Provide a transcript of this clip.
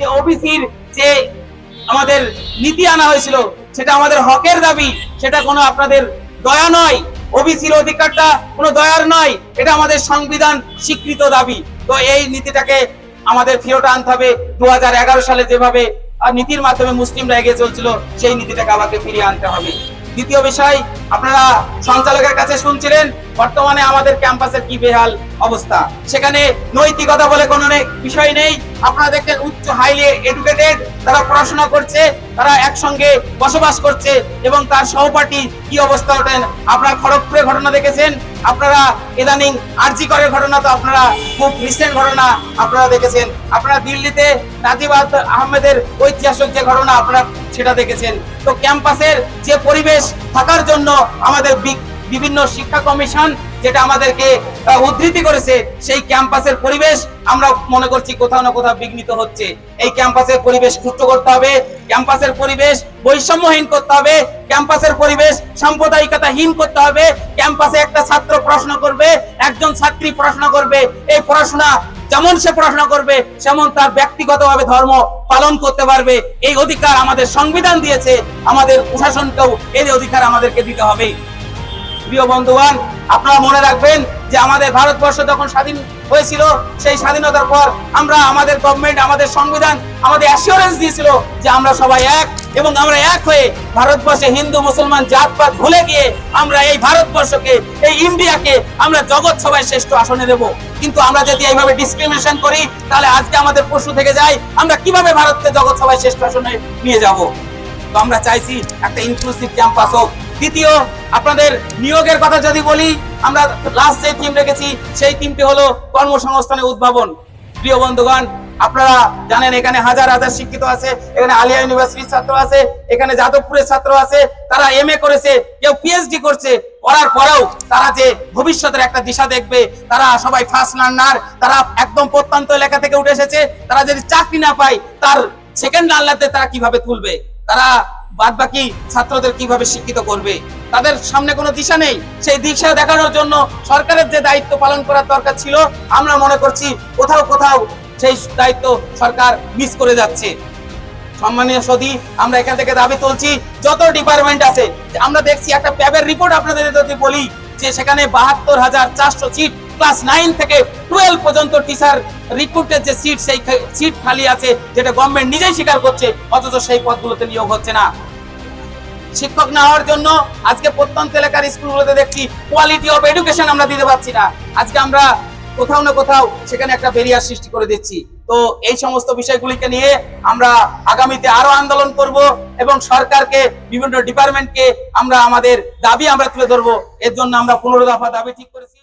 যে ওবিসির যে আমাদের নীতি আনা হয়েছিল, সেটা আমাদের হকের দাবি, সেটা কোনো আপনাদের দয়া নয়। ওবিসির অধিকারটা কোনো দয়ার নয়, এটা আমাদের সংবিধান স্বীকৃত দাবি। তো এই নীতিটাকে আমাদের ফেরত আনতে হবে। দু হাজার এগারো সালে যেভাবে নীতির মাধ্যমে মুসলিমরা এগিয়ে চলছিল, সেই নীতিটাকে আমাকে ফিরিয়ে আনতে হবে। দ্বিতীয় বিষয় আপনারা সঞ্চালকের কাছে শুনছিলেন, বর্তমানে আমাদের ক্যাম্পাসের কি বেহাল অবস্থা। সেখানে নৈতিকতা বলে কোনো বিষয় নেই। আপনারা দেখছেন উচ্চ হাইলি এডুকেটেড, তারা পড়াশোনা করছে, তারা একসঙ্গে বসবাস করছে, এবং তার সহপাঠী কি অবস্থা ওঠেন? আপনারা খড়গপুরের ঘটনা দেখেছেন? আপনারা ইদানিং আরজি করের ঘটনা তো আপনারা খুব রিসেন্ট ঘটনা আপনারা দেখেছেন। আপনারা দিল্লিতে নাজিবাদ আহমেদের ঐতিহাসিক যে ঘটনা আপনারা সেটা দেখেছেন। তো ক্যাম্পাসের যে পরিবেশ থাকার জন্য আমাদের বিভিন্ন শিক্ষা কমিশন যেটা আমাদেরকে উদ্ধৃতি করেছে, সেই ক্যাম্পাসের পরিবেশ আমরা মনে করছি কোথাও না কোথাও বিঘ্নিত হচ্ছে। এই ক্যাম্পাসের পরিবেশ সুষ্ঠু করতে হবে, ক্যাম্পাসের পরিবেশ বৈষম্যহীন করতে হবে, ক্যাম্পাসের পরিবেশ সাম্প্রদায়িকতাহীন করতে হবে, ক্যাম্পাসে একটা ছাত্র পড়াশোনা করবে, একজন ছাত্রী পড়াশোনা করবে, এই পড়াশোনা যেমন সে পড়াশোনা করবে, সেমন তার ব্যক্তিগতভাবে ধর্ম পালন করতে পারবে। এই অধিকার আমাদের সংবিধান দিয়েছে, আমাদের প্রশাসনকেও এই অধিকার আমাদেরকে দিতে হবে। প্রিয় বন্ধুগণ, আপনারা মনে রাখবেন যে আমাদের ভারতবর্ষ যখন স্বাধীন হয়েছিল, সেই স্বাধীনতার পর আমরা আমাদের গভর্নমেন্ট আমাদের সংবিধান, আমাদের অ্যাসিওরেন্স দিয়েছিল যে আমরা সবাই এক এবং আমরা এক হয়ে ভারতবর্ষে হিন্দু, মুসলমান, জাতপাত ভুলে গিয়ে আমরা এই ভারতবর্ষকে, এই ইন্ডিয়াকে আমরা জগৎ সবাই শ্রেষ্ঠ আসনে দেব। কিন্তু আমরা যদি এইভাবে ডিসক্রিমিনেশন করি, তাহলে আজকে আমাদের পশু থেকে যায়, আমরা কীভাবে ভারতকে জগৎ সবাই শ্রেষ্ঠ আসনে নিয়ে যাব? তো আমরা চাইছি একটা ইনক্লুসিভ ক্যাম্পাস হোক দ্বিতীয়, আপনাদের নিয়োগের কথা যদি বলি, আমরা লাস্ট যে টিম রেখেছি, সেই টিমটি হলো কর্মসংস্থানের উদ্ভাবন। প্রিয় বন্ধুগণ, আপনারা জানেন এখানে হাজার হাজার শিক্ষিত আছে, এখানে আলিয়া ইউনিভার্সিটির ছাত্র আছে, এখানে যাদবপুরের ছাত্র আছে, তারা এম করেছে, কেউ পিএইচডি করছে, করার পরেও তারা যে ভবিষ্যতের একটা দিশা দেখবে, তারা সবাই ফার্স্ট লার্নার তারা একদম প্রত্যন্ত এলাকা থেকে উঠে এসেছে, তারা যদি চাকরি না পায়, তার সেকেন্ড লার্নারদের তারা কীভাবে তুলবে? তারা বাদ বাকি ছাত্রদের কীভাবে শিক্ষিত করবে? তাদের সামনে কোনো দিশা নেই। সেই দিশা দেখানোর জন্য সরকারের যে দায়িত্ব পালন করার দরকার ছিল, আমরা মনে করছি কোথাও কোথাও সেই দায়িত্ব সরকার মিস করে যাচ্ছে। সম্মানীয় সদী, আমরা এখান থেকে দাবি তুলছি, যত ডিপার্টমেন্ট আছে, আমরা দেখছি একটা প্যাবের রিপোর্ট আপনাদের যদি বলি, যে সেখানে বাহাত্তর হাজার চারশো সিট ক্লাস নাইন থেকে টুয়েলভ পর্যন্ত টিচার রিক্রুটের যে সিট সেই সিট খালি আছে, যেটা গভর্নমেন্ট নিজেই স্বীকার করছে, অথচ সেই পদগুলোতে নিয়োগ হচ্ছে না। শিক্ষক না হওয়ার জন্য আজকে প্রত্যন্ত এলাকার স্কুলগুলোতে দেখছি কোয়ালিটি অফ এডুকেশন আমরা দিতে পারছি না। আজকে আমরা কোথাও না কোথাও সেখানে একটা বেরিয়ার সৃষ্টি করে দিচ্ছি। তো এই সমস্ত বিষয়গুলিকে নিয়ে আমরা আগামীতে আরও আন্দোলন করব এবং সরকারকে, বিভিন্ন ডিপার্টমেন্টকে আমরা আমাদের দাবি আমরা তুলে ধরবো। এর জন্য আমরা পনেরো দফা দাবি ঠিক করেছি।